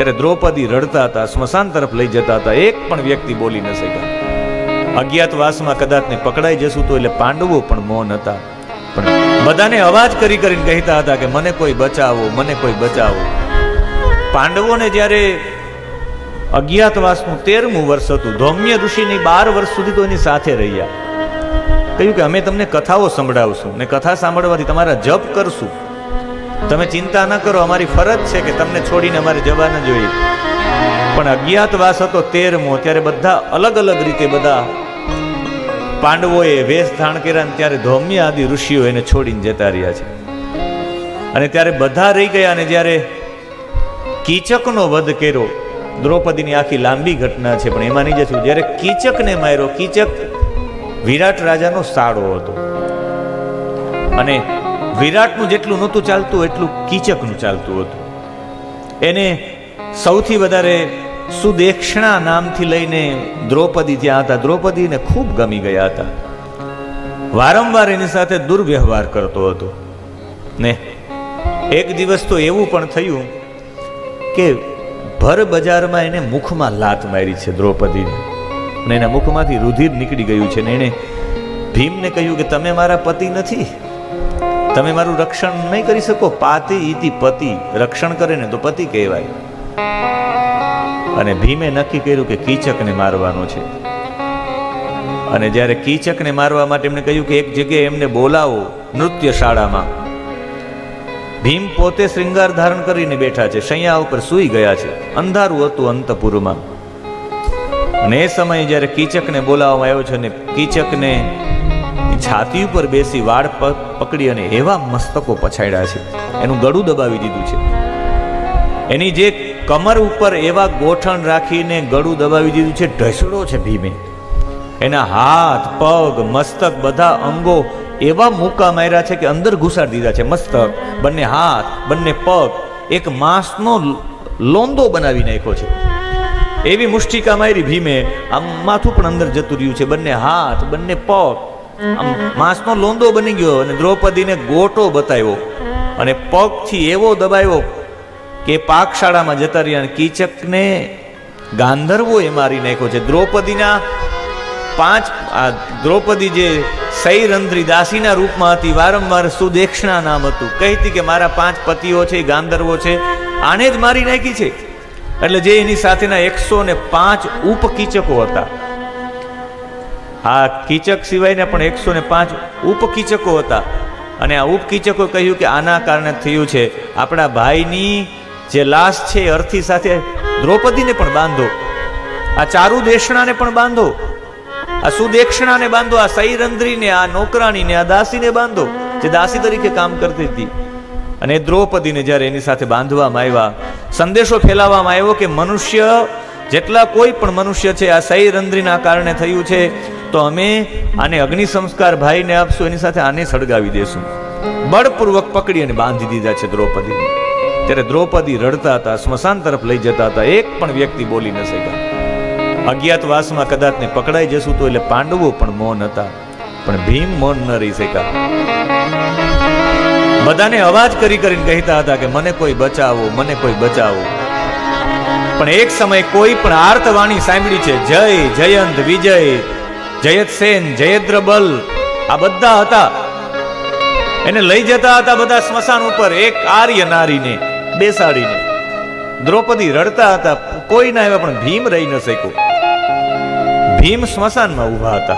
ત્યારે દ્રૌપદી રડતા હતા, સ્મશાન તરફ લઈ જતા હતા. એક પણ વ્યક્તિ બોલી ન શક્યા. અજ્ઞાતવાસમાં કદાચ પકડાઈ જશું તો એટલે પાંડવો પણ મૌન હતા. પણ બધાને અવાજ કરી કરીને કહેતા હતા કે મને કોઈ બચાવો, મને કોઈ બચાવો. પાંડવોને જ્યારે અજ્ઞાતવાસનું તેરમું વર્ષ હતું, ધૌમ્ય ઋષિની બાર વર્ષ સુધી તો એની સાથે રહ્યા. કહ્યું કે અમે તમને કથાઓ સંભળાવશું ને કથા સાંભળવાથી તમારા જપ કરશું. તમે ચિંતા ન કરો, અમારી ફરજ છે કે તમને છોડીને અમારે જવા ન જોઈએ. પણ અજ્ઞાતવાસ હતો તેરમો, ત્યારે બધા અલગ અલગ રીતે બધા પાંડવોએ વેશ ધારણ કર્યા ને ત્યારે ધૌમ્ય આદિ ઋષિઓ એને છોડીને જતા રહ્યા છે. અને ત્યારે બધા રહી ગયા અને જ્યારે કીચકનો વધ કર્યો, દ્રૌપદીની આખી લાંબી ઘટના છે, પણ એમાં નહીં જશું જ્યારે કીચકને માર્યો, કીચક વિરાટ રાજાનો સાડો હતો. અને વિરાટનું જેટલું નહોતું ચાલતું, એટલું કીચકનું ચાલતું હતું. એને સૌથી વધારે સુદેક્ષણા નામથી લઈને દ્રૌપદી ત્યાં હતા. દ્રૌપદીને ખૂબ ગમી ગયા હતા. વારંવાર એની સાથે દુર્વ્યવહાર કરતો હતો. ને એક દિવસ તો એવું પણ થયું કે ભર બજારમાં એને મુખમાં લાત મારી છે દ્રૌપદીને. અને એના મુખમાંથી રુધિર નીકળી ગયું છે ને એણે ભીમને કહ્યું કે તમે મારા પતિ નથી? તમે મારું રક્ષણ નહીં કરી શકો? પાતિ ઇતિ પતિ. રક્ષણ કરે ને તો પતિ કહેવાય. અને ભીમે નક્કી કર્યું કે કીચકને મારવાનો છે. અને જ્યારે કીચકને મારવા માટે એમણે કહ્યું કે એક જગ્યાએ એમને બોલાવો નૃત્ય શાળામાં. ભીમ પોતે શ્રૃંગાર ધારણ કરીને બેઠા છે. શૈયા ઉપર સૂઈ ગયા છે. અંધારું હતું અંતપુરમાં. અને એ સમયે જ્યારે કીચકને બોલાવવામાં આવ્યો છે અને કીચકને છાતી ઉપર બેસી વાળ પકડી અને એવા મસ્તકો પછાડ્યા છે. એનું ગળું દબાવી દીધું છે. એની જે કમર ઉપર એવા ગોઠણ રાખીને ગળું દબાવી દીધું છે, ઢસડો છે ભીમે. એના હાથ, પગ, મસ્તક બધા અંગો એવા મૂકા માર્યા છે કે અંદર ઘુસાડી દીધા છે. મસ્તક, બંને હાથ, બંને પગ, એક માંસનો લોંદો બનાવી નાખ્યો છે. એવી મુષ્ટિકા મારી ભીમે. આમ માથું પણ અંદર જતું રહ્યું છે. બંને હાથ, બંને પગ માંસનો લોંદો બની ગયો અને દ્રૌપદીને ગોટો બતાવ્યો અને પગથી એવો દબાવ્યો કે પાકશાળામાં જતા રહ્યા અને કીચકને એ મારી નાખ્યો છે. દ્રૌપદીના પાંચ દ્રૌપદી જે સૈરંધ્રી દાસીના રૂપમાં હતી, વારંવાર સુદેક્ષણા નામ હતું. કહીતી કે મારા પાંચ પતિઓ છે ગાંધર્વો છે, આને જ મારી નાખી છે. એટલે જે એની સાથેના એકસો ને પાંચ ઉપકીચકો હતા. આ કીચક સિવાયને પણ એકસો ને પાંચ ઉપકીચકો હતા. અને આ ઉપકીચકો કહ્યું કે આના કારણે થયું છે, આપણા ભાઈની જે લાશ છે અર્થી સાથે દ્રૌપદીને પણ બાંધો. આ ચારુ દેશણાને પણ બાંધો. આ સુદેક્ષણાને બાંધો. આ સૈરંદ્રીને આ નોકરાણીને, આ દાસીને બાંધો, જે દાસી તરીકે કામ કરતી હતી. અને દ્રૌપદીને જ્યારે એની સાથે બાંધવામાં આવ્યા, સંદેશો ફેલાવવામાં આવ્યો કે મનુષ્ય જેટલા કોઈ પણ મનુષ્ય છે, આ સૈરંદ્રીના કારણે થયું છે, તો અમે આને અગ્નિ સંસ્કાર ભાઈને આપશું, એની સાથે આને સળગાવી દેશું. બળપૂર્વક પકડી અને બાંધી દીધા છે દ્રૌપદીને ત્યારે દ્રૌપદી રડતા હતા, સ્મશાન તરફ લઈ જતા હતા, એક પણ વ્યક્તિ બોલી ન શક્યા. અજ્ઞાતવાસમાં કદાચ ને પકડાઈ જશું તો એટલે પાંડવો પણ મૌન હતા, પણ ભીમ મૌન ન રહી શક્યા. બધાને અવાજ કરી કરીને કહેતા હતા કે, મને કોઈ બચાવો, મને કોઈ બચાવો. પણ એક સમયે કોઈ પણ આર્તવાણી સાંભળી છે, જય, જયંત, વિજય જયતસેન જયદ્રબલ આ બધા હતા. એને લઈ જતા હતા બધા સ્મશાન ઉપર એક આર્ય નારીને બેસાડીને. દ્રૌપદી રડતા હતા કોઈ ના આવ્યા પણ ભીમ રહી ન શક્યો. ભીમ સ્મશાનમાં ઊભા હતા.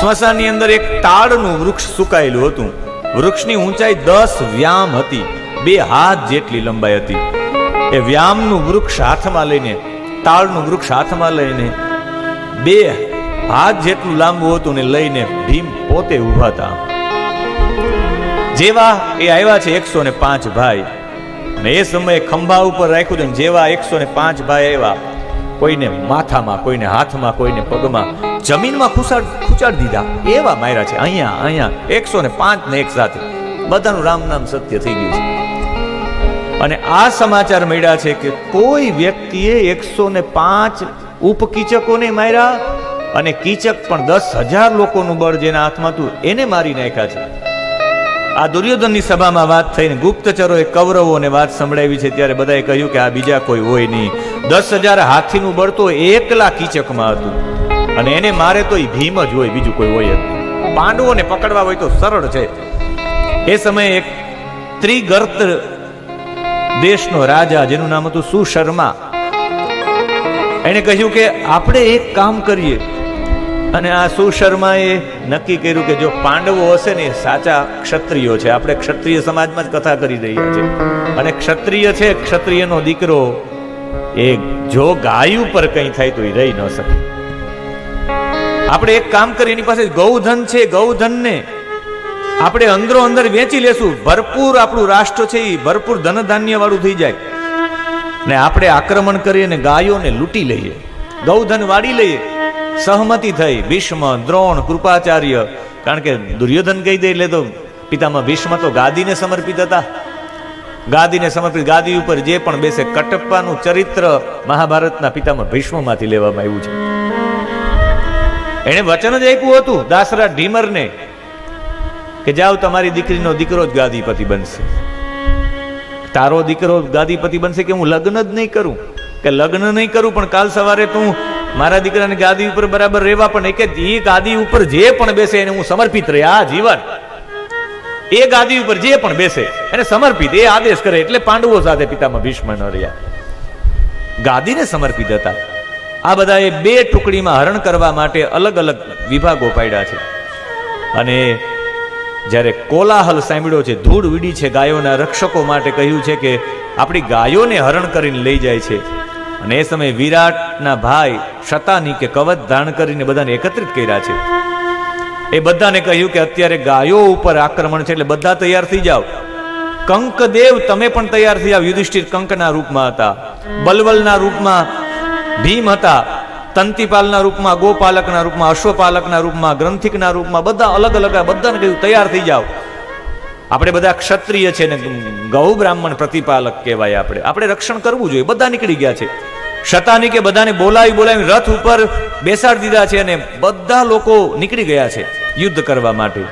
સ્મશાનની અંદર એક તાડનું વૃક્ષ સુકાયેલું હતું. વૃક્ષની ઊંચાઈ દસ વ્યામ હતી. બે હાથ જેટલી લંબાઈ હતી. એ વ્યામનું વૃક્ષ હાથમાં લઈને, તાળનું વૃક્ષ હાથમાં લઈને, બે હાથ જેટલું લાંબુ હતું ને લઈને ભીમ પોતે ઊભા હતા. જેવા એ આવ્યા છે એકસો ને પાંચ ભાઈ. ને એ સમયે ખંભા ઉપર રાખ્યું હતું જેવા એકસો ને પાંચ ભાઈ આવ્યા, કોઈને માથામાં, કોઈને હાથમાં, કોઈને પગમાં, જમીનમાં ખુશાડ ખુચાડી દીધા. એવા માર્યા છે. અહીંયા અહીંયા, એકસો ને પાંચ ને એક સાથે. બધાનું રામ નામ સત્ય થઈ ગયું છે. અને આ સમાચાર મળ્યા છે કે કોઈ વ્યક્તિએ એકસો ને પાંચ ઉપકીચકોને માર્યા અને કીચક પણ દસ હજાર લોકોનું બળ જેના હાથમાં હતું, એને મારી નાખ્યા છે. આ દુર્યોધનની સભામાં વાત થઈને ગુપ્તચરોએ કૌરવોને વાત સંભળાવી છે, ત્યારે બધાએ કહ્યું કે આ બીજા કોઈ હોય નહીં. દસ હજાર હાથીનું બળ તો એકલા કીચકમાં હતું. અને એને મારે તો એ ભીમ જ હોય, બીજું કોઈ હોય જ પાંડવોને પકડવા હોય તો સરળ છે. એ સમયે એક ત્રિગર્ત દેશનો રાજા, જેનું નામ હતું સુશર્મા એણે કહ્યું કે, આપણે એક કામ કરીએ. અને આ સુશર્માએ નક્કી કર્યું કે, જો પાંડવો હશે ને, એ સાચા ક્ષત્રિયો છે. આપણે ક્ષત્રિય સમાજમાં જ કથા કરી રહ્યા છે. અને ક્ષત્રિય છે, ક્ષત્રિયનો દીકરો એ જો ગાય ઉપર કંઈ થાય તો એ રહી ન શકે. આપણે એક કામ કરીએ, એની પાસે ગૌધન છે, ગૌધનને આપણે અંદરો અંદર વેચી લેશું. ભરપૂર આપણું રાષ્ટ્ર છે એ ભરપૂર ધન ધાન્ય વાળું થઈ જાય. ને આપણે આક્રમણ કરીએ અને ગાયોને લૂંટી લઈએ. ગૌધન વાળી લઈએ. સહમતી થઈ. ભીષ્મ, દ્રોણ, કૃપાચાર્ય. કારણ કે દુર્યોધન કહી દે એટલે તો પિતામાં ભીષ્મ તો ગાદીને સમર્પિત હતા. ગાદીને સમર્પિત. ગાદી ઉપર જે પણ બેસે કટપ્પાનું ચરિત્ર મહાભારતના પિતામાં ભીષ્મમાંથી લેવામાં આવ્યું છે. એણે વચન જ આપ્યું હતું દાસરા ઢીમરને. કે જાઓ તમારી દીકરીનો દીકરો જ ગાદીપતિ બનશે. તારો દીકરો ગાદીપતિ બનશે કે હું લગ્ન જ નહીં કરું? કે લગ્ન નહીં કરું, પણ કાલ સવારે તું મારા દીકરાને ગાદી ઉપર બરાબર રહેવા પણ કે એ ગાદી ઉપર જે પણ બેસે એને હું સમર્પિત રહે, આ જીવન. એ ગાદી ઉપર જે પણ બેસે એને સમર્પિત, એ આદેશ કરે એટલે પાંડવો સાથે પિતામાં ભીષ્મ ન રહ્યા. ગાદીને સમર્પિત હતા. આ બધાએ બે ટુકડીમાં હરણ કરવા માટે અલગ અલગ વિભાગો પાડ્યા છે. અને જ્યારે કોલાહલ સાંભળ્યો છે, ધૂળ વીડી છે ગાયોના રક્ષકો માટે કહ્યું છે કે આપણી ગાયોને હરણ કરીને લઈ જાય છે. અને એ સમયે વિરાટના ભાઈ શતાની કે કવચ ધારણ કરીને બધાને એકત્રિત કર્યા છે. એ બધાને કહ્યું કે અત્યારે ગાયો ઉપર આક્રમણ છે એટલે બધા તૈયાર થઈ જાઓ. કંકદેવ, તમે પણ તૈયાર થઈ જાઓ. યુધિષ્ઠિર કંકના રૂપમાં હતા. બલવલના રૂપમાં ભીમ હતા. તંતિપાલના રૂપમાં, ગોપાલકના રૂપમાં, અશ્વપાલકના રૂપમાં, ગ્રંથિકના રૂપમાં, બધા અલગ અલગ બધાને કહ્યું, તૈયાર થઈ જાઓ. આપણે બધા ક્ષત્રિય છે ને, ગૌ બ્રાહ્મણ પ્રતિપાલક કહેવાય આપણે. આપણે રક્ષણ કરવું જોઈએ, બધા નીકળી ગયા છે. શતાની કે બધાને બોલાવી બોલાવી રથ ઉપર બેસાડી દીધા છે અને બધા લોકો નીકળી ગયા છે યુદ્ધ કરવા માટે.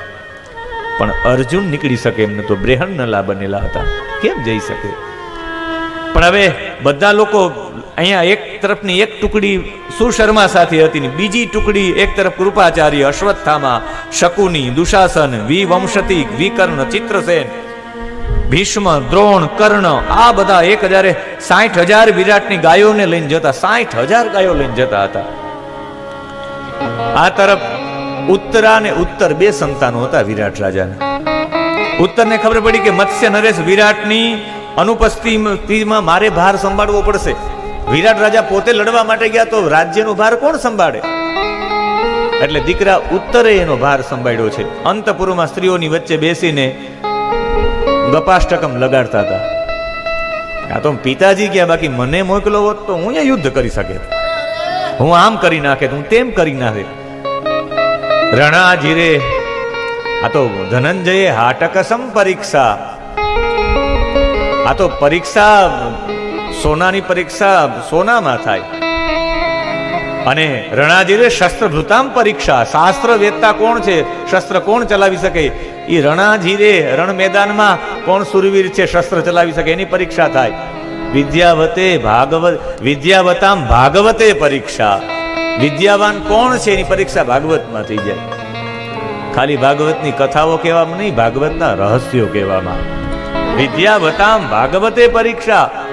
પણ અર્જુન નીકળી શકે એમ તો બ્રેહણનલા બનેલા હતા. કેમ જઈ શકે? પણ હવે બધા લોકો અહીંયા એક તરફની એક ટુકડી સુશર્મા સાથે હતી બીજી ટુકડી એક તરફ કૃપાચાર્ય અશ્વત્થામા, શકુની, દુશાસન વી વિકર્ણ, ચિત્રસેન, ભીષ્મ, દ્રોણ, કર્ણ, આ બધા એક હજારે સાઠ હજાર વિરાટની ગાયોને લઈને જતા, સાઠ હજાર ગાયો લઈને જતા હતા. આ તરફ ઉત્તરા ને ઉત્તર બે સંતાનો હતા વિરાટ રાજાને. ઉત્તરને ખબર પડી કે મત્સ્ય નરેશ વિરાટની અનુપસ્થિતિમાં મારે ભાર સંભાળવો પડશે. વિરાટ રાજા પોતે લડવા માટે ગયા તો રાજ્યનો ભાર કોણ સંભાળે? એટલે દીકરા ઉત્તરે એનો ભાર સંભાળ્યો છે. અંતપુરમાં સ્ત્રીઓની વચ્ચે બેસીને ગપાષ્ટકમ લગાડતા હતા. આ તો પિતાજી ગયા, બાકી મને મોકલો હોત તો હું યુદ્ધ કરી શકે. હું આમ કરી નાખે, હું તેમ કરી નાખે. રણાજીરે, આ તો ધનંજયે હાટકસમ પરીક્ષા. આ તો પરીક્ષા સોનાની પરીક્ષા સોનામાં થાય. અને રણાજીરે શસ્ત્રભૃતામ પરીક્ષા. શાસ્ત્ર વેદતા કોણ છે? શસ્ત્ર કોણ ચલાવી શકે? એ રણાજીરે રણ મેદાનમાં કોણ સુરવીર છે? શસ્ત્ર ચલાવી શકે, એની પરીક્ષા થાય. વિદ્યાવતે ભાગવત, વિદ્યાવતામ ભાગવતે પરીક્ષા. વિદ્યાવાન કોણ છે? એની પરીક્ષા ભાગવતમાં થઈ જાય. ખાલી ભાગવતની કથાઓ કહેવામાં નહીં, ભાગવતના રહસ્યો કહેવામાં. વિદ્યાવતામ ભાગવતે પરીક્ષા.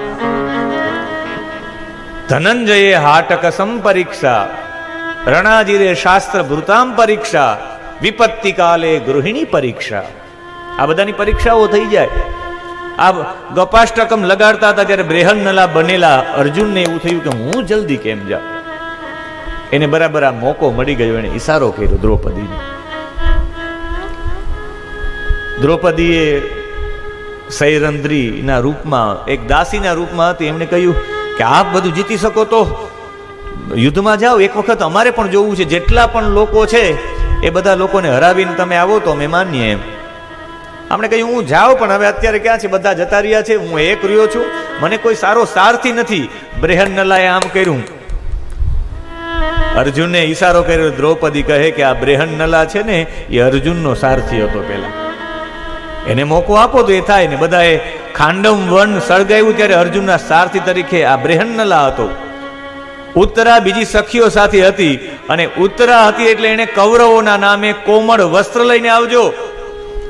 ધનંજયે હાટકસમ પરીક્ષા રણાજીરે શાસ્ત્ર ભૃતામ પરીક્ષા વિપત્તિ કાલે ગૃહિણી પરીક્ષા આ બધાની પરીક્ષાઓ થઈ જાય આ ગપાષ્ટકમ લગાડતા હતા ત્યારે બ્રેહનનલા બનેલા અર્જુનને એવું થયું કે હું જલ્દી કેમ જાઉં? એને બરાબર આ મોકો મળી ગયો એને ઈશારો કર્યો દ્રૌપદીને. દ્રૌપદીએ સૈરંદ્રીના રૂપમાં, એક દાસીના રૂપમાં હતી, એમણે કહ્યું કે આપ બધું જીતી શકો તો યુદ્ધમાં જાઓ. એક વખત અમારે પણ જોવું છે, જેટલા પણ લોકો છે, એ બધા લોકોને હરાવીને તમે આવો તો અમે માનીએ એમ. આપણે કહ્યું, હું જાઉં, પણ હવે અત્યારે ક્યાં છે? બધા જતા રહ્યા છે. હું એક રહ્યો છું. મને કોઈ સારો સારથી નથી. બ્રેહનનલાએ આમ કર્યું. અર્જુનને ઈશારો કર્યો. દ્રૌપદી કહે કે આ બ્રેહનનલા છે ને, એ અર્જુનનો સારથી હતો પેલા એને મોકો આપો તો એ થાય ને. બધાએ ખાંડમ વન સળગાવ્યું ત્યારે અર્જુનના સારથી તરીકે આ બ્રેહન્નલા હતો. ઉત્તરા બીજી સખીઓ સાથે હતી અને ઉત્તરા હતી એટલે એને કૌરવોના નામે કોમળ વસ્ત્ર લઈને આવજો.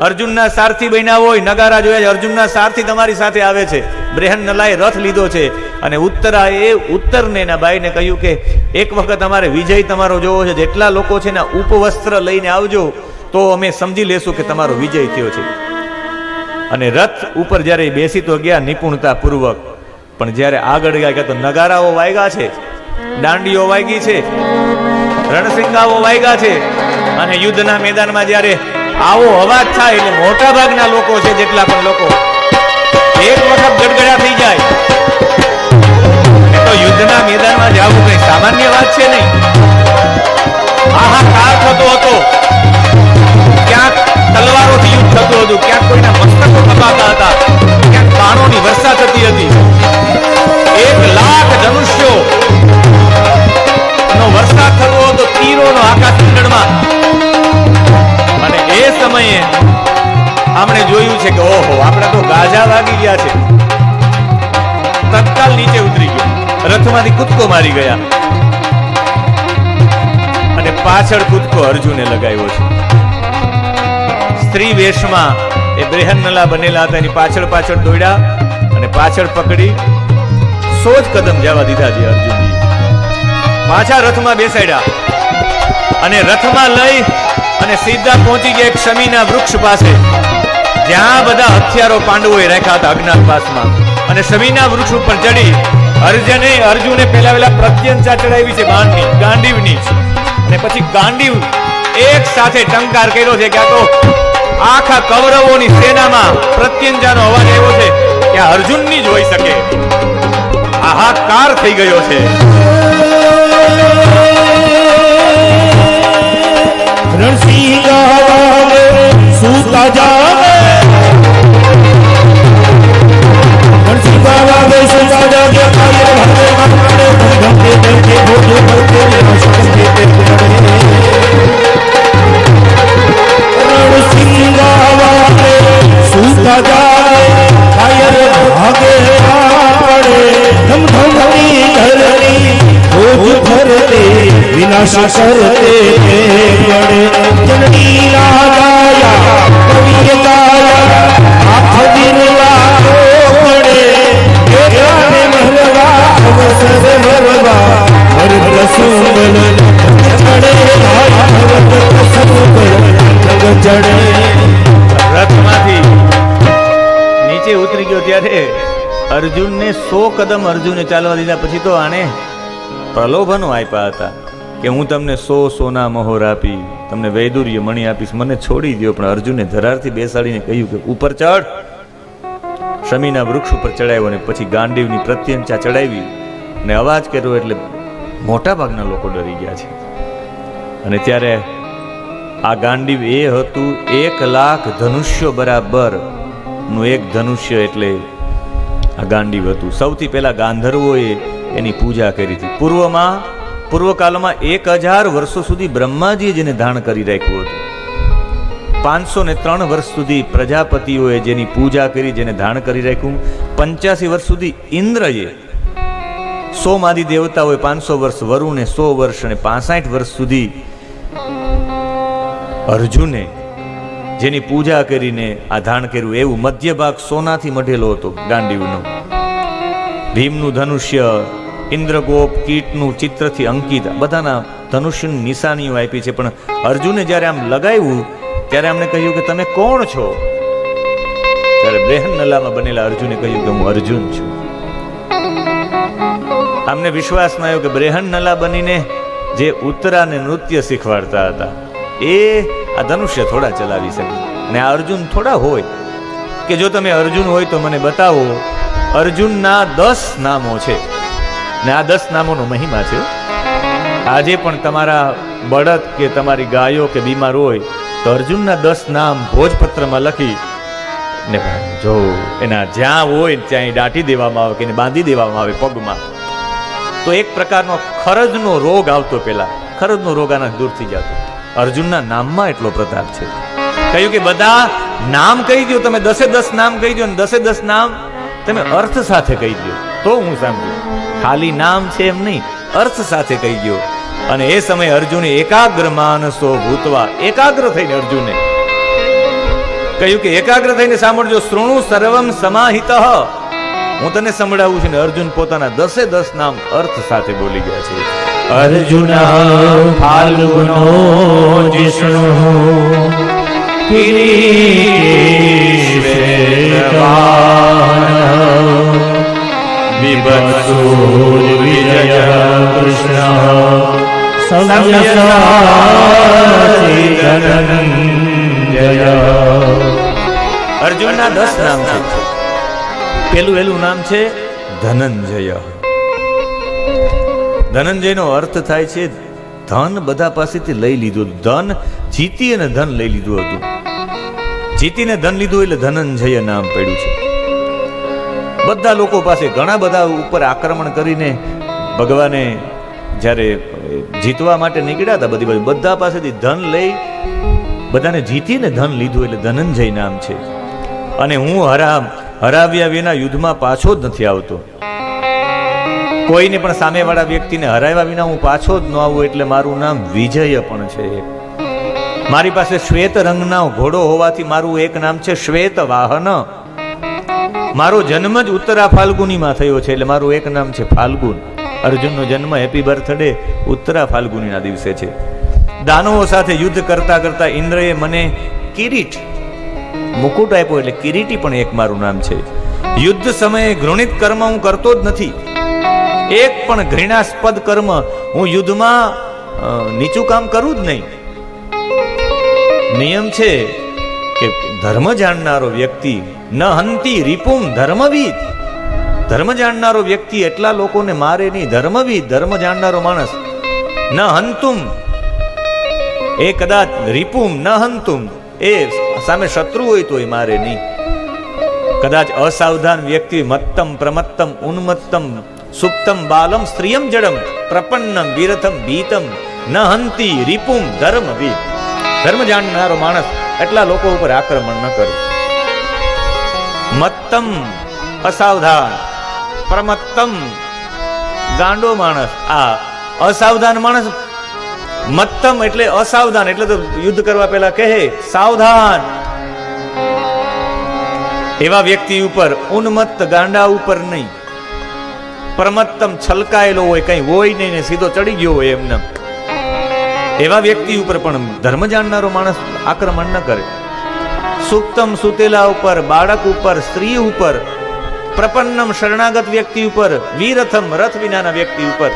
અર્જુનના સારથી બન્યા હોય, નગારા જોયા અર્જુનના સારથી તમારી સાથે આવે છે. બ્રેહન નલાએ રથ લીધો છે અને ઉત્તરા એ ઉત્તરને એના બાઈને કહ્યું કે, એક વખત અમારે વિજય તમારો જોવો છે. જેટલા લોકો છે ને ઉપવસ્ત્ર લઈને આવજો, તો અમે સમજી લેશું કે તમારો વિજય થયો છે. અને રથ ઉપર જ્યારે બેસી તો ગયા નિપુણતા પૂર્વક પણ જ્યારે આગળ ગયા તો નગારાઓ વાગ્યા છે, દાંડીઓ વાગી છે, રણસિંગાઓ વાગ્યા છે. અને યુદ્ધના મેદાનમાં જ્યારે આવો અવાજ થાય એટલે મોટા ભાગના લોકો છે, જેટલા પણ લોકો, એક વખત ગડગડા થઈ જાય. તો યુદ્ધના મેદાનમાં જવું કઈ સામાન્ય વાત છે નહીં. આહાકાર થતો હતો. તલવારોથી યુદ્ધ થતું હતું. ક્યાંક કોઈના મસ્તકો કપાતા હતા. ક્યાંક બાણોની વર્ષા થતી હતી. એક લાખ ધનુષ્યો નો વરસાદ થતો હતો તીરોનો આકાશ મંડળમાં. અને એ સમયે આપણે જોયું છે કે, ઓહો, આપણે તો ગાજા વાગી ગયા છે. તત્કાલ નીચે ઉતરી ગયો. રથમાંથી કૂદકો મારી ગયા. અને પાછળ કૂદકો અર્જુને લગાવ્યો છે. સ્ત્રી વેશમાં એ બ્રેહન્નલા બનેલા હતા. એની પાછળ પાછળ દોડ્યા અને પાછળ પકડી સો જ કદમ જવા દીધા છે અર્જુનજી. પાછા રથમાં બેસાડ્યા અને રથમાં લઈ અને સીધા પહોંચી ગયા એક શમીના વૃક્ષ પાસે. જ્યાં બધા હથિયારો પાંડવોએ રાખ્યા હતા અજ્ઞાતવાસમાં. અને શમીના વૃક્ષ ઉપર ચડી અર્જુને અર્જુને પહેલા પહેલા પ્રત્યંચા ચડાવી છે બાણની ગાંડીવની. અને પછી ગાંડીવ એક સાથે ટંકાર કર્યો છે કે આ તો આખા કૌરવોની સેનામાં પ્રત્યંજાનો અવાજ આવ્યો છે કે આ અર્જુનની જ હોઈ શકે. હાહાકાર થઈ ગયો છે. સૂતા જાવે રણસિંહ અર્જુને ચાલવા દીધા પછી તો આણે પ્રલોભનો આપ્યા હતા કે હું તમને સો સોના મહોર આપી, તમને વૈદુર્ય મણી આપીશ, મને છોડી દો પણ અર્જુને ધરારથી બેસાડીને કહ્યું કે, ઉપર ચડ શમીના વૃક્ષ ઉપર ચડાવ્યો અને પછી ગાંડીવની પ્રત્યંચા ચડાવી અને અવાજ કર્યો એટલે મોટાભાગના લોકો ડરી ગયા છે. અને ત્યારે આ ગાંડીવ એ હતું, એક લાખ ધનુષ્યો બરાબરનું એક ધનુષ્ય એટલે આ ગાંડીવ હતું. સૌથી પહેલા ગાંધર્વોએ એની પૂજા કરી હતી. પૂર્વમાં, પૂર્વકાળમાં એક હજાર વર્ષો સુધી બ્રહ્માજીએ જેને ધારણ કરી રાખ્યું હતું. પાંચસો ને ત્રણ વર્ષ સુધી પ્રજાપતિઓએ જેની પૂજા કરી, જેને ધારણ કરી રાખ્યું. પંચ્યાસી વર્ષ સુધી ઇન્દ્રએ સોમાદિ દેવતાઓએ પાંચસો વર્ષ વરુણે સો વર્ષ અને પાસઠ વર્ષ સુધી અર્જુને જેની પૂજા કરીને આ ધાણ કર્યું, એવું મધ્ય ભાગ સોનાથી મઢેલો હતો ગાંડીવનો ભીમનું ધનુષ્ય, ઇન્દ્રગોપ, કીટનું ચિત્રથી અંકિત, બધાના ધનુષ્યની નિશાનીઓ આપી છે. પણ અર્જુને જ્યારે આમ લગાવ્યું, ત્યારે એમણે કહ્યું કે તમે કોણ છો? ત્યારે બ્રેહનલામાં બનેલા અર્જુને કહ્યું કે હું અર્જુન છું. અમને વિશ્વાસ ન આવ્યો કે બ્રેહનલા બનીને જે ઉત્તરાને નૃત્ય શીખવાડતા હતા, એ આ ધનુષ્ય થોડા ચલાવી શકે અને આ અર્જુન થોડા હોય. કે જો તમે અર્જુન હોય તો મને બતાવો, અર્જુનના દસ નામો છે. ને આ દસ નામોનો મહિમા છે આજે પણ તમારા બળદ કે તમારી ગાયો કે બીમાર હોય તો અર્જુનના દસ નામ ભોજપત્રમાં લખી ને જો એના જ્યાં હોય ત્યાં દાટી દેવામાં આવે કે એને બાંધી દેવામાં આવે પગમાં. તો એક પ્રકારનો ખરજનો રોગ આવતો પેલા ખરજનો રોગ આના દૂર થઈ જતો. અર્જુનના નામમાં એટલો પ્રતાપ છે. કહ્યું કે, બધા નામ કહી દો તમે દસે દસ નામ કહી દો દસે દસ નામ તમે અર્થ સાથે કહી દો તો હું સાંભળ્યું, ખાલી નામ છે એમ નહીં, અર્થ સાથે કહી ગયો અને એ સમયે અર્જુને એકાગ્ર માનસો ભૂતવા, એકાગ્ર થઈને અર્જુને કહ્યું કે, એકાગ્ર થઈને સાંભળજો, શૃણુ સર્વમ સમાહિત. હું તને સંભળાવું છું ને અર્જુન પોતાના દસે દસ નામ અર્થ સાથે બોલી ગયા છે. અર્જુન ફાલ્ગુનો જિષ્ણુ વિભત્સુર વિજય કૃષ્ણ સંજય અર્જુનના દસ નામ છે. પેલું એલું નામ છે ધનંજય. ધનંજયનો અર્થ થાય છે, ધન બધા પાસેથી લઈ લીધું ધન જીતી અને ધન લઈ લીધું હતું. જીતીને ધન લીધું એટલે ધનંજય નામ પડ્યું છે. બધા લોકો પાસે ઘણા બધા ઉપર આક્રમણ કરીને ભગવાને જ્યારે જીતવા માટે નીકળ્યા હતા, બધી બાજુ, બધા પાસેથી ધન લઈ બધાને જીતીને ધન લીધું એટલે ધનંજય નામ છે. અને હું હરા હરાવ્યા વિના યુદ્ધમાં પાછો જ નથી આવતો. કોઈને પણ સામેવાળા વ્યક્તિને હરાવ્યા વિના હું પાછો જ ન આવું એટલે મારું નામ વિજય પણ છે. મારી પાસે શ્વેત રંગના ઘોડો હોવાથી મારું એક નામ છે શ્વેત વાહન. મારો જન્મ જ ઉત્તરા ફાલ્ગુનીમાં થયો છે એટલે મારું એક નામ છે ફાલ્ગુન. અર્જુનનો જન્મ હેપી બર્થડે ઉત્તરા ફાલ્ગુનીના દિવસે છે. દાનવો સાથે યુદ્ધ કરતા કરતા ઇન્દ્રએ મને કિરીટ મુકુટ આપ્યો એટલે કિરીટી પણ એક મારું નામ છે. યુદ્ધ સમયે ઘૃણિત કર્મ હું કરતો જ નથી. એક પણ ઘૃણાસ્પદ કર્મ હું યુદ્ધમાં નીચું કામ કરું જ નહીં. નિયમ છે કે ધર્મ જાણનારો વ્યક્તિ ન હંતી રિપુમ ધર્મવિદ. ધર્મ જાણનારો વ્યક્તિ એટલા લોકોને મારે નહીં. ધર્મવિદ, ધર્મ જાણનારો માણસ. ન હંતુમ. એ કદાચ રિપુમ ન હંતુમ. એ સામે શત્રુ હોય તો એ મારે નહીં. કદાચ અસાવધાન વ્યક્તિ મત્તમ પ્રમત્તમ ઉન્મત્તમ સુપ્તમ બાલમ સ્ત્રિયમ જડમ પ્રપન્નમ વિરથમ ભીતમ ન હંતી રીપુમ ધર્મવિદ ધર્મ જાણનારો માણસ એટલા લોકો ઉપર આક્રમણ ન કરે। મત્તમ અસાવધાન, પ્રમત્તમ ગાંડો માણસ, આ અસાવધાન માણસ મત્તમ એટલે અસાવધાન, એટલે તો યુદ્ધ કરવા પહેલા કહે સાવધાન. એવા વ્યક્તિ ઉપર ઉન્મત્ત ગાંડા ઉપર નહીં. પ્રમત્તમ છલકાયેલો હોય, કઈ હોય નહીં સીધો ચડી ગયો હોય એમને. એવા વ્યક્તિ ઉપર પણ ધર્મ જાણનારો માણસ આક્રમણ ન કરે. સુપ્તમ સુતેલા ઉપર, બાળક ઉપર, સ્ત્રી ઉપર, પ્રપન્નમ શરણાગત વ્યક્તિ ઉપર, વીરથમ રથ વિનાના વ્યક્તિ ઉપર.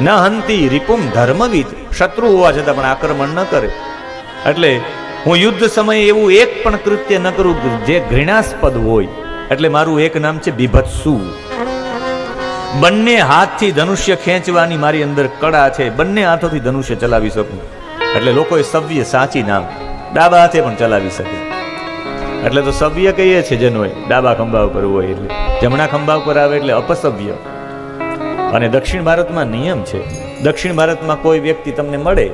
ન હંતી રિપુમ ધર્મવિદ, શત્રુ હોવા છતાં પણ આક્રમણ ન કરે. એટલે હું યુદ્ધ સમયે એવું એક પણ કૃત્ય ન કરું જે ઘૃણાસ્પદ હોય. એટલે મારું એક નામ છે બીભત્સુ. બંને હાથથી ધનુષ્ય ખેંચવાની મારી અંદર કળા છે. બંને હાથોથી ધનુષ્ય ચલાવી શકું. એટલે લોકોએ સવ્ય સાચી નામ ડાબા હાથે પણ ચલાવી શકે. એટલે તો સવ્ય કહીએ છે જેનો ડાબા ખંભા ઉપર હોય એટલે. જમણા ખંભા ઉપર આવે એટલે અપસવ્ય. અને દક્ષિણ ભારતમાં નિયમ છે. દક્ષિણ ભારતમાં કોઈ વ્યક્તિ તમને મળે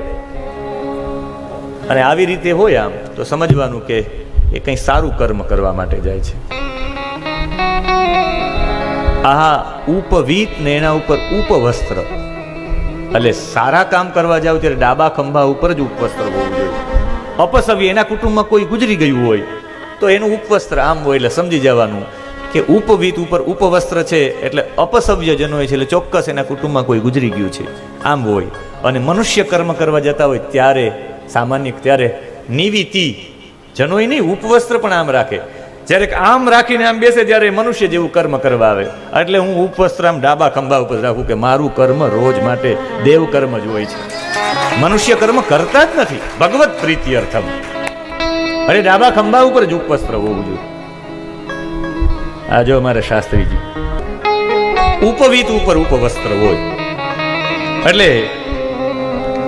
અને આવી રીતે હોય આમ, તો સમજવાનું કે એ કંઈ સારું કર્મ કરવા માટે જાય છે. આહા, ઉપવીત ને એના ઉપર ઉપવસ્ત્ર. એટલે સારા કામ કરવા જાવ ત્યારે ડાબા ખંભા ઉપર જ ઉપવસ્ત્ર હોવું જોઈએ. અપસવ્ય એના કુટુંબમાં કોઈ ગુજરી ગયું હોય, તો એનું ઉપવસ્ત્ર આમ હોય એટલે સમજી જવાનું કે ઉપવીત ઉપર ઉપવસ્ત્ર છે એટલે અપસવ્ય જનો છે એટલે ચોક્કસ એના કુટુંબમાં કોઈ ગુજરી ગયું છે. આમ હોય. અને મનુષ્ય કર્મ કરવા જતા હોય ત્યારે, સામાન્ય ત્યારે, નિવિતિ. જનોય નહીં ઉપવસ્ત્ર પણ આમ રાખે. જ્યારે આમ રાખીને આમ બેસે ત્યારે મનુષ્ય જેવું કર્મ કરવા આવે. એટલે હું ઉપસ્ત્રામ ડાબા ખંભા ઉપર રાખું કે મારું કર્મ રોજ માટે દેવ કર્મ જ હોય છે. મનુષ્ય કર્મ કરતા જ નથી. ભગવત પ્રીતિ અર્થમ. અરે ડાબા ખંભા ઉપર જ ઉપવસ્ત્ર હોવું જોઈએ. આ જો અમારે શાસ્ત્રીજી. ઉપવીત ઉપર ઉપવસ્ત્ર હોય. એટલે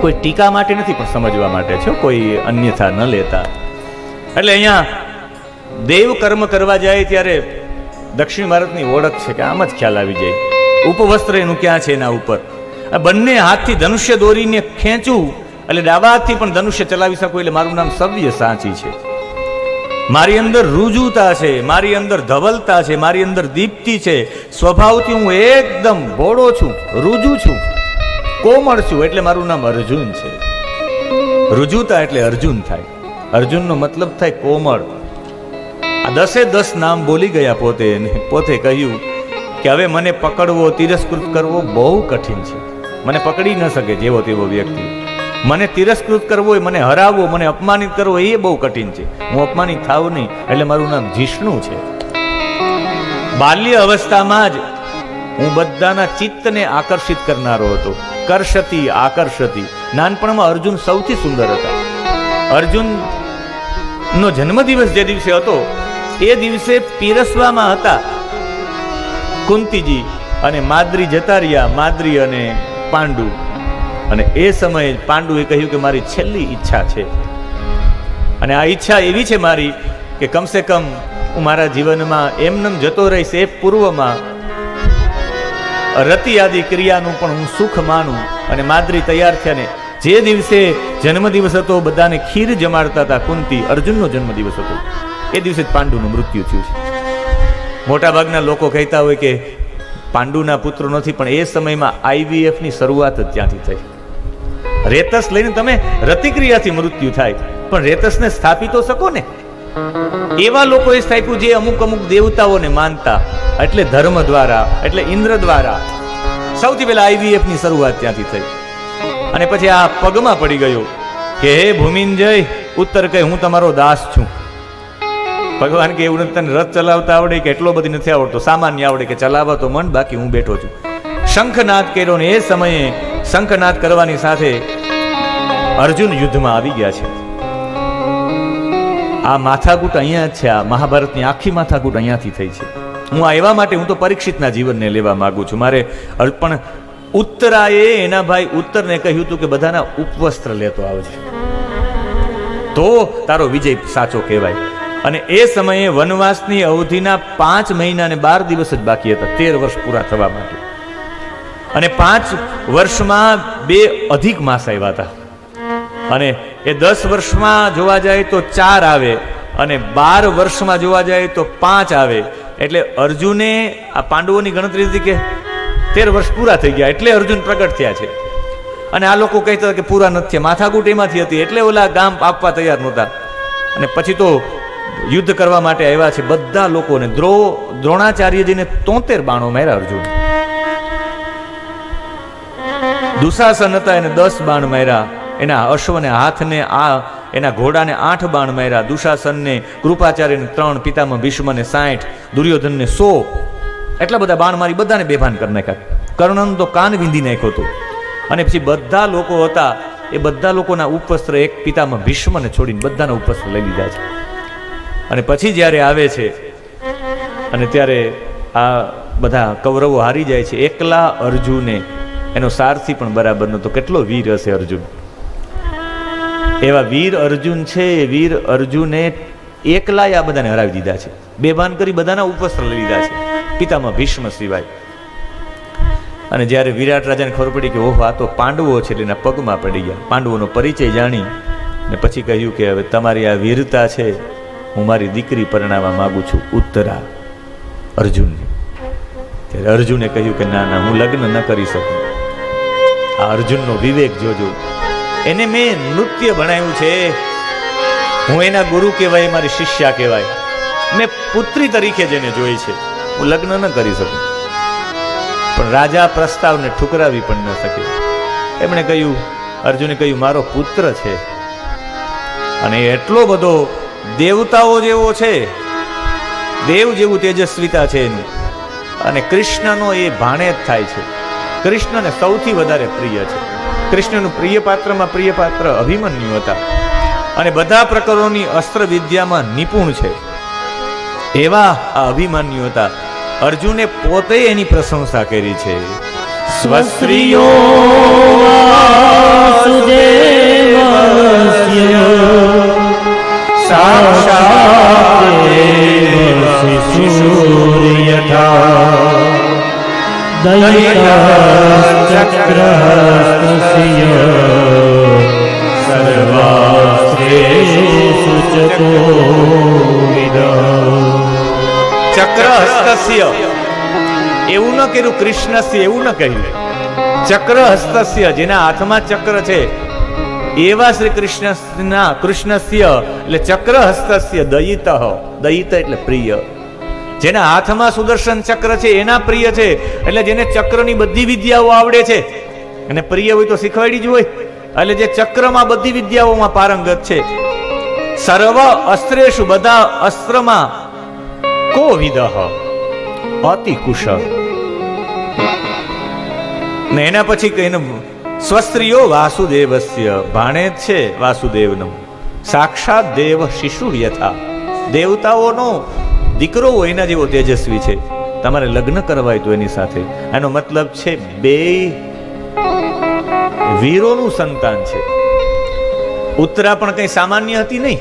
કોઈ ટીકા માટે નથી, પણ સમજવા માટે છે કોઈ અન્યથા ન લેતા. એટલે અહીંયા દેવ કર્મ કરવા જાય ત્યારે દક્ષિણ ભારતની ઓળખ છે કે આમ જ ખ્યાલ આવી જાય. ઉપવસ્ત્ર એનું ક્યાં છે એના ઉપર? આ બંને હાથથી ધનુષ્ય દોરીને ખેંચવું એટલે ડાબા હાથથી પણ ધનુષ્ય ચલાવી શકું એટલે મારું નામ સવ્ય સાચી છે. મારી અંદર રુજુતા છે, મારી અંદર ધવલતા છે, મારી અંદર દીપ્તિ છે. સ્વભાવથી હું એકદમ ભોળો છું, રુજુ છું, કોમળ છું એટલે મારું નામ અર્જુન છે. રુજુતા એટલે અર્જુન થાય. અર્જુનનો મતલબ થાય કોમળ. આ દસે દસ નામ બોલી ગયા પોતે પોતે કહ્યું કે હવે મને પકડવો, તિરસ્કૃત કરવો બહુ કઠિન છે. મને પકડી ન શકે જેવો તેવો વ્યક્તિ. મને તિરસ્કૃત કરવો મને હરાવવો, મને અપમાનિત કરવો એ બહુ કઠિન છે. હું અપમાનિત થાવ નહીં, એટલે મારું નામ જીષ્ણુ છે. બાલ્ય અવસ્થામાં જ હું બધાના ચિત્તને આકર્ષિત કરનારો હતો. કર્ષતી આકર્ષતી. નાનપણમાં અર્જુન સૌથી સુંદર હતા. અર્જુન નો જન્મદિવસ જે દિવસે હતો એ દિવસે પીરસવામાં હતા. કુંતીજી અને માદ્રી જતા રહ્યા માદ્રી અને પાંડુ. અને એ સમયે પાંડુએ કહ્યું કે મારી છેલ્લી ઈચ્છા છે. અને આ ઈચ્છા એવી છે મારી કે કમસે કમ હું મારા જીવનમાં એમનેમ જતો રહીશ એ પૂર્વમાં. રતિ આદિ ક્રિયાનું પણ હું સુખ માનું અને માદ્રી તૈયાર થયા ને જે દિવસે જન્મદિવસ હતો, બધાને ખીર જમાડતા હતા કુંતી અર્જુનનો જન્મદિવસ હતો. એ દિવસે જ પાંડુનું મૃત્યુ થયું છે. મોટા ભાગના લોકો કહેતા હોય કે પાંડુના પુત્રો નથી, પણ એ સમયમાં આઈવીએફની શરૂઆત જ ત્યાંથી થઈ. રેતસ લઈને તમે રતિક્રિયાથી મૃત્યુ થાય. પણ રેતસને સ્થાપી તો શકો ને. એવા લોકોએ સ્થાપ્યું જે અમુક અમુક દેવતાઓને માનતા, એટલે ધર્મ દ્વારા, એટલે ઇન્દ્ર દ્વારા. સૌથી પહેલા આઈવીએફની શરૂઆત ત્યાંથી થઈ. અને પછી આ પગમાં પડી ગયો કે, હે ભૂમિંજય ઉત્તર કહે, હું તમારો દાસ છું. ભગવાન કે એવું નથી, તને રથ ચલાવતા આવડે કે એટલો બધી નથી આવડતો, સામાન્ય આવડે કે ચલાવવા તો મન, બાકી હું બેઠો છું. શંખનાદ કર્યો ને એ સમયે શંખનાદ કરવાની સાથે અર્જુન યુદ્ધમાં આવી ગયા છે. આ માથાકૂટ અહીંયા જ છે, આ મહાભારતની આખી માથાકૂટ અહીંયાથી થઈ છે. હું આ એવા માટે હું તો પરીક્ષિતના જીવનને લેવા માંગુ છું. મારે પણ ઉત્તરાએ એના ભાઈ ઉત્તરને કહ્યું હતું કે બધાના ઉપવસ્ત્ર લેતો આવજે. તો તારો વિજય સાચો કહેવાય. અને એ સમયે વનવાસની અવધિના પાંચ મહિના અને બાર દિવસ જ બાકી હતા. તેર વર્ષ પૂરા થવા માટે. અને પાંચ વર્ષમાં બે અધિક માસ આવ્યા હતા. અને એ દસ વર્ષમાં જોવા જાય તો ચાર આવે અને બાર વર્ષમાં જોવા જાય તો પાંચ આવે. એટલે અર્જુને આ પાંડવોની ગણતરી હતી કે તેર વર્ષ પૂરા થઈ ગયા એટલે અર્જુન પ્રગટ થયા છે. અને આ લોકો કહેતા હતા કે પૂરા નથી થયા. માથાકૂટ એમાંથી હતી. એટલે ઓલા ગામ આપવા તૈયાર નહોતા. અને પછી તો યુદ્ધ કરવા માટે આવ્યા છે બધા લોકોને. દ્રો, દ્રોણાચાર્યજીને તોતેર બાણો માર્યા અર્જુન. દુશાસન હતા એને દસ બાણ માર્યા. એના અશ્વને હાથને આ, એના ઘોડાને આઠ બાણ માર્યા. દુશાસનને, કૃપાચાર્યને ત્રણ પિતામાં ભીષ્મને સાઠ, દુર્યોધનને સો. એટલા બધા બાણ મારી બધાને બેભાન કરી નાખ્યા. કર્ણન તો કાન વિંધી નાખ્યો હતો. અને પછી બધા લોકો હતા, એ બધા લોકોના ઉપવસ્ત્ર એક પિતામાં ભીષ્મને છોડીને બધાના ઉપવસ્ત્ર લઈ લીધા છે. અને પછી જ્યારે આવે છે, અને ત્યારે આ બધા કૌરવો હારી જાય છે, એકલા અર્જુને, એનો સારથી પણ બરાબર નહોતો. કેટલો વીર હશે અર્જુન? એવા વીર અર્જુન છે, એ વીર અર્જુને એકલા આ બધાને હરાવી દીધા છે. બેભાન કરી બધાના ઉપવસ્ત્ર લઈ લીધા છે. પિતામાં ભીષ્મ સિવાય. અને જ્યારે વિરાટ રાજાને ખબર પડી કે, ઓહો, આ તો પાંડવો છે, એટલે એના પગમાં પડી ગયા. પાંડવોનો પરિચય જાણી ને પછી કહ્યું કે, હવે તમારી આ વીરતા છે હું મારી દીકરી પરણાવવા માંગુ છું, ઉત્તરા અર્જુનને. ત્યારે અર્જુને કહ્યું કે, ના ના, હું લગ્ન ન કરી શકું. આ અર્જુનનો વિવેક જોજો. એને મેં નૃત્ય ભણાવ્યું છે. હું એના ગુરુ કહેવાય, મારી શિષ્યા કહેવાય. મેં પુત્રી તરીકે જેને જોઈ છે. હું લગ્ન ન કરી શકું. પણ રાજા પ્રસ્તાવને ઠુકરાવી પણ ન શકે. એમણે કહ્યું, અર્જુને કહ્યું, મારો પુત્ર છે. અને એટલો બધો દેવતાઓ જેવો છે. દેવ જેવું તેજસ્વીતા છે એનું. અને કૃષ્ણનો એ ભાણે જ થાય છે. કૃષ્ણને સૌથી વધારે પ્રિય છે. કૃષ્ણનું પ્રિય પાત્રમાં પ્રિય પાત્ર અભિમન્યુ હતા. અને બધા પ્રકારોની અસ્ત્ર વિદ્યામાં નિપુણ છે. એવા આ અભિમન્યુ હતા. અર્જુને પોતે એની પ્રશંસા કરી છે. સ્વસ્ત્રીઓ કર્યું કૃષ્ણસ્ય એવું ન કહ્યું ચક્ર હસ્તસ્ય જેના હાથમાં ચક્ર છે, એવા શ્રી કૃષ્ણના કૃષ્ણસ્ય, એટલે ચક્ર હસ્તસ્ય દયિત. દયિત એટલે પ્રિય. જેના હાથમાં સુદર્શન ચક્ર છે, એના પ્રિય છે, એટલે જેને ચક્રની બધી વિદ્યાઓ આવડે છે. અને પ્રિય હોય તો શીખવાડી જ હોય. એટલે જે ચક્રમાં બધી વિદ્યાઓમાં પારંગત છે. સર્વ અસ્ત્રેશુ બધા અસ્ત્રમાં કો વિદહ અતિ કુશળ ને એના પછી કહીને સ્વસ્ત્રીઓ વાસુદેવસ્ય, ભાણે જ છે વાસુદેવનું. સાક્ષાત દેવ શિશુ યથા. દેવતાઓનો દીકરો એના જેવો તેજસ્વી છે. તમારે લગ્ન કરવા તો એની સાથે. એનો મતલબ છે બે વીરોનું સંતાન છે. ઉત્તરા પણ કઈ સામાન્ય હતી નહીં.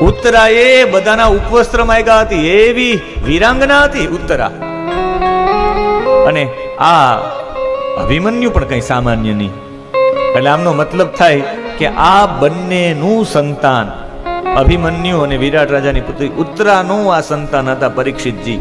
ઉત્તરા એ બધાના ઉપવસ્ત્ર માયગા હતી. એવી વીરાંગના હતી ઉત્તરા. અને આ અભિમન્યુ પણ કઈ સામાન્ય નહીં. એટલે આમનો મતલબ થાય કે આ બંનેનું સંતાન અભિમન્યુ અને વિરાટ રાજાની પુત્રી ઉત્તરાનું આ સંતાન હતા પરીક્ષિતજી.